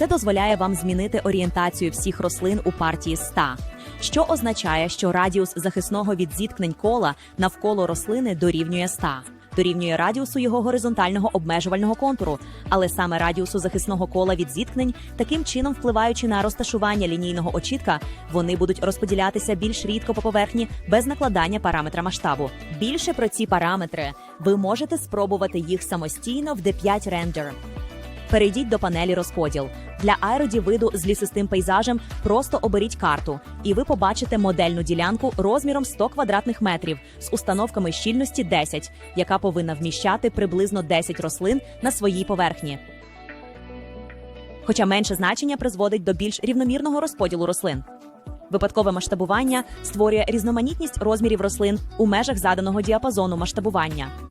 Це дозволяє вам змінити орієнтацію всіх рослин у партії 100, що означає, що радіус захисного від зіткнень кола навколо рослини дорівнює 100. Дорівнює радіусу його горизонтального обмежувального контуру, але саме радіусу захисного кола від зіткнень, таким чином впливаючи на розташування лінійного очітка, вони будуть розподілятися більш рідко по поверхні без накладання параметра масштабу. Більше про ці параметри ви можете спробувати їх самостійно в D5 Render. Перейдіть до панелі розподіл. Для аеродівиду з лісистим пейзажем просто оберіть карту, і ви побачите модельну ділянку розміром 100 квадратних метрів з установками щільності 10, яка повинна вміщати приблизно 10 рослин на своїй поверхні. Хоча менше значення призводить до більш рівномірного розподілу рослин. Випадкове масштабування створює різноманітність розмірів рослин у межах заданого діапазону масштабування.